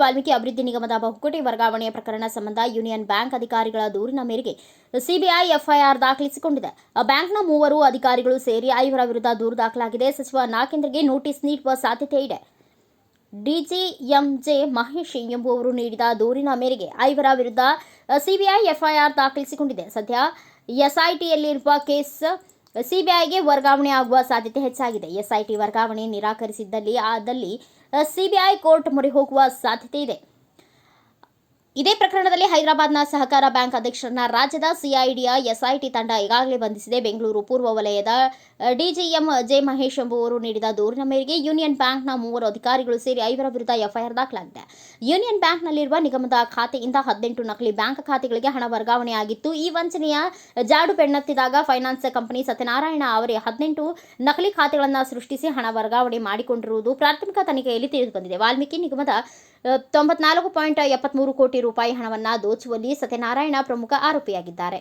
ವಾಲ್ಮೀಕಿ ಅಭಿವೃದ್ಧಿ ನಿಗಮದ ಬಹುಕೋಟಿ ವರ್ಗಾವಣೆಯ ಪ್ರಕರಣ ಸಂಬಂಧ ಯೂನಿಯನ್ ಬ್ಯಾಂಕ್ ಅಧಿಕಾರಿಗಳ ದೂರಿನ ಮೇರೆಗೆ ಸಿಬಿಐ ಎಫ್ಐಆರ್ ದಾಖಲಿಸಿಕೊಂಡಿದೆ. ಬ್ಯಾಂಕ್ನ ಮೂವರು ಅಧಿಕಾರಿಗಳು ಸೇರಿ ಐವರ ವಿರುದ್ಧ ದೂರು ದಾಖಲಾಗಿದೆ. ಸಚಿವ ನಾಗೇಂದ್ರಗೆ ನೋಟಿಸ್ ನೀಡುವ ಸಾಧ್ಯತೆ ಇದೆ. ಡಿಜಿಎಂಜೆ ಮಹೇಶ್ ಎಂಬುವವರು ನೀಡಿದ ದೂರಿನ ಮೇರೆಗೆ ಐವರ ವಿರುದ್ಧ ಸಿಬಿಐ ಎಫ್ಐಆರ್ ದಾಖಲಿಸಿಕೊಂಡಿದೆ. ಸದ್ಯ ಎಸ್ಐಟಿಯಲ್ಲಿರುವ ಕೇಸ್ ಸಿಬಿಐಗೆ ವರ್ಗಾವಣೆ ಆಗುವ ಸಾಧ್ಯತೆ ಹೆಚ್ಚಾಗಿದೆ. ಎಸ್ಐಟಿ ವರ್ಗಾವಣೆ ನಿರಾಕರಿಸಿದ್ದಲ್ಲಿ, ಆದಲ್ಲಿ, ಸಿಬಿಐ ಕೋರ್ಟ್ ಮೊರೆ ಹೋಗುವ ಸಾಧ್ಯತೆ ಇದೆ. ಇದೇ ಪ್ರಕರಣದಲ್ಲಿ ಹೈದರಾಬಾದ್ನ ಸಹಕಾರ ಬ್ಯಾಂಕ್ ಅಧ್ಯಕ್ಷರನ್ನ ರಾಜ್ಯದ ಸಿಐಡಿಯ ಎಸ್ಐಟಿ ತಂಡ ಈಗಾಗಲೇ ಬಂಧಿಸಿದೆ. ಬೆಂಗಳೂರು ಪೂರ್ವ ವಲಯದ ಡಿಜಿಎಂ ಜೆ ಮಹೇಶ್ ಎಂಬುವರು ನೀಡಿದ ದೂರಿನ ಮೇರೆಗೆ ಯೂನಿಯನ್ ಬ್ಯಾಂಕ್ನ ಮೂವರು ಅಧಿಕಾರಿಗಳು ಸೇರಿ ಐವರ ವಿರುದ್ಧ ಎಫ್ಐಆರ್ ದಾಖಲಾಗಿದೆ. ಯೂನಿಯನ್ ಬ್ಯಾಂಕ್ನಲ್ಲಿರುವ ನಿಗಮದ ಖಾತೆಯಿಂದ ಹದಿನೆಂಟು ನಕಲಿ ಬ್ಯಾಂಕ್ ಖಾತೆಗಳಿಗೆ ಹಣ ವರ್ಗಾವಣೆಯಾಗಿತ್ತು ಈ ವಂಚನೆಯ ಜಾಡು ಬೆಣ್ಣತ್ತಿದಾಗ ಫೈನಾನ್ಸ್ ಕಂಪನಿ ಸತ್ಯನಾರಾಯಣ ಅವರೇ ಹದಿನೆಂಟು ನಕಲಿ ಖಾತೆಗಳನ್ನು ಸೃಷ್ಟಿಸಿ ಹಣ ವರ್ಗಾವಣೆ ಮಾಡಿಕೊಂಡಿರುವುದು ಪ್ರಾಥಮಿಕ ತನಿಖೆಯಲ್ಲಿ ತಿಳಿದುಬಂದಿದೆ. ವಾಲ್ಮೀಕಿ ನಿಗಮದ ತೊಂಬತ್ನಾಲ್ಕು ಪಾಯಿಂಟ್ ಎಪ್ಪತ್ಮೂರು ಕೋಟಿ ರೂಪಾಯಿ ಹಣವನ್ನು ದೋಚುವಲ್ಲಿ ಸತ್ಯನಾರಾಯಣ ಪ್ರಮುಖ ಆರೋಪಿಯಾಗಿದ್ದಾರೆ.